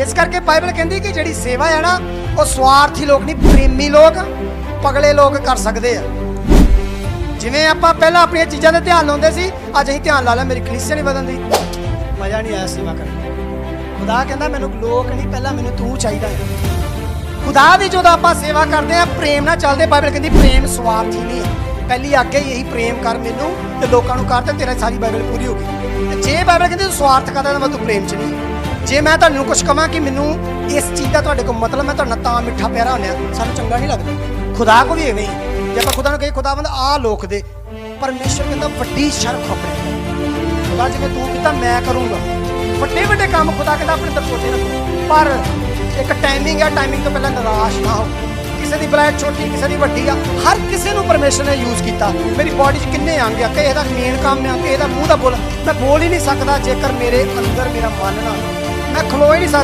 ਇਸ ਕਰਕੇ ਬਾਈਬਲ ਕਹਿੰਦੀ ਕਿ ਜਿਹੜੀ ਸੇਵਾ ਹੈ ਨਾ, ਉਹ ਸਵਾਰਥੀ ਲੋਕ ਨਹੀਂ, ਪ੍ਰੇਮੀ ਲੋਕ ਪਗਲੇ ਲੋਕ ਕਰ ਸਕਦੇ ਆ। ਜਿਵੇਂ ਆਪਾਂ ਪਹਿਲਾਂ ਆਪਣੀਆਂ ਚੀਜ਼ਾਂ ਤੇ ਧਿਆਨ ਲਾਉਂਦੇ ਸੀ, ਅੱਜ ਅਸੀਂ ਧਿਆਨ ਲਾ ਲਿਆ, ਮੇਰੀ ਕਲੀਸਿਆ ਨਹੀਂ ਵਧਣ ਦੀ ਮਜ਼ਾ ਨਹੀਂ ਆਇਆ ਸੇਵਾ ਕਰਨ ਖੁਦਾ ਕਹਿੰਦਾ, ਮੈਨੂੰ ਲੋਕ ਨਹੀਂ, ਪਹਿਲਾਂ ਮੈਨੂੰ ਤੂੰ ਚਾਹੀਦਾ ਹੈ। ਖੁਦਾ ਦੀ ਜਦੋਂ ਆਪਾਂ ਸੇਵਾ ਕਰਦੇ ਆ ਪ੍ਰੇਮ ਨਾਲ ਚੱਲਦੇ, ਬਾਈਬਲ ਕਹਿੰਦੀ, ਪ੍ਰੇਮ ਸਵਾਰਥੀ ਨਹੀਂ ਹੈ। ਪਹਿਲੀ ਆਗੇ ਹੀ ਇਹੀ, ਪ੍ਰੇਮ ਕਰ ਮੈਨੂੰ ਤੇ ਲੋਕਾਂ ਨੂੰ ਕਰ ਤੇ ਤੇਰਾ ਸਾਰੀ ਬਾਈਬਲ ਪੂਰੀ ਹੋ ਗਈ। ਤੇ ਜੇ ਬਾਈਬਲ ਕਹਿੰਦੀ, ਤੂੰ ਸਵਾਰਥ ਕਰਦਾ, ਤਾਂ ਮੈਂ ਤੂੰ ਪ੍ਰੇਮ ਚ ਨਹੀਂ ਜੇ ਮੈਂ ਤੁਹਾਨੂੰ ਕੁਝ ਕਹਾਂ ਕਿ ਮੈਨੂੰ ਇਸ ਚੀਜ਼ ਦਾ ਤੁਹਾਡੇ ਕੋਲ ਮਤਲਬ, ਮੈਂ ਤੁਹਾਡਾ ਤਾਂ ਮਿੱਠਾ ਪਿਆਰਾ ਹੁੰਨਿਆ ਸਾਨੂੰ ਚੰਗਾ ਨਹੀਂ ਲੱਗਦਾ। ਖੁਦਾ ਕੋ ਵੀ ਐਵੇਂ ਹੀ। ਜੇ ਆਪਾਂ ਖੁਦਾ ਨੂੰ ਕਹੇ ਖੁਦਾਵੰਦ, ਆ ਲੋਕ ਦੇ, ਪਰਮੇਸ਼ਰ ਕਹਿੰਦਾ ਵੱਡੀ ਸ਼ਰਮ ਆਪਣੇ ਖੁਦਾ ਜਿਵੇਂ ਤੂੰ ਕੀਤਾ, ਮੈਂ ਕਰੂੰਗਾ। ਵੱਡੇ ਵੱਡੇ ਕੰਮ ਖੁਦਾ ਕਹਿੰਦਾ ਆਪਣੇ ਅੰਦਰ ਛੋਟੇ ਰੱਖੋ। ਪਰ ਇੱਕ ਟਾਈਮਿੰਗ ਹੈ ਟਾਈਮਿੰਗ ਤੋਂ ਪਹਿਲਾਂ ਨਿਰਾਸ਼ ਨਾ ਹੋ। ਕਿਸੇ ਦੀ ਬਲੈਡ ਛੋਟੀ, ਕਿਸੇ ਦੀ ਵੱਡੀ ਆ, ਹਰ ਕਿਸੇ ਨੂੰ ਪਰਮੇਸ਼ਰ ਨੇ ਯੂਜ਼ ਕੀਤਾ। ਮੇਰੀ ਬਾਡੀ 'ਚ ਕਿੰਨੇ ਅੰਗ ਆ, ਕਿਸੇ ਦਾ ਮੇਨ ਕੰਮ ਆ, ਕਿਸੇ ਦਾ ਮੂੰਹ ਦਾ ਬੋਲ ਮੈਂ ਬੋਲ ਹੀ ਨਹੀਂ ਸਕਦਾ ਜੇਕਰ ਮੇਰੇ ਅੰਦਰ ਮੇਰਾ ਮਨ ਨਾ 我在这儿。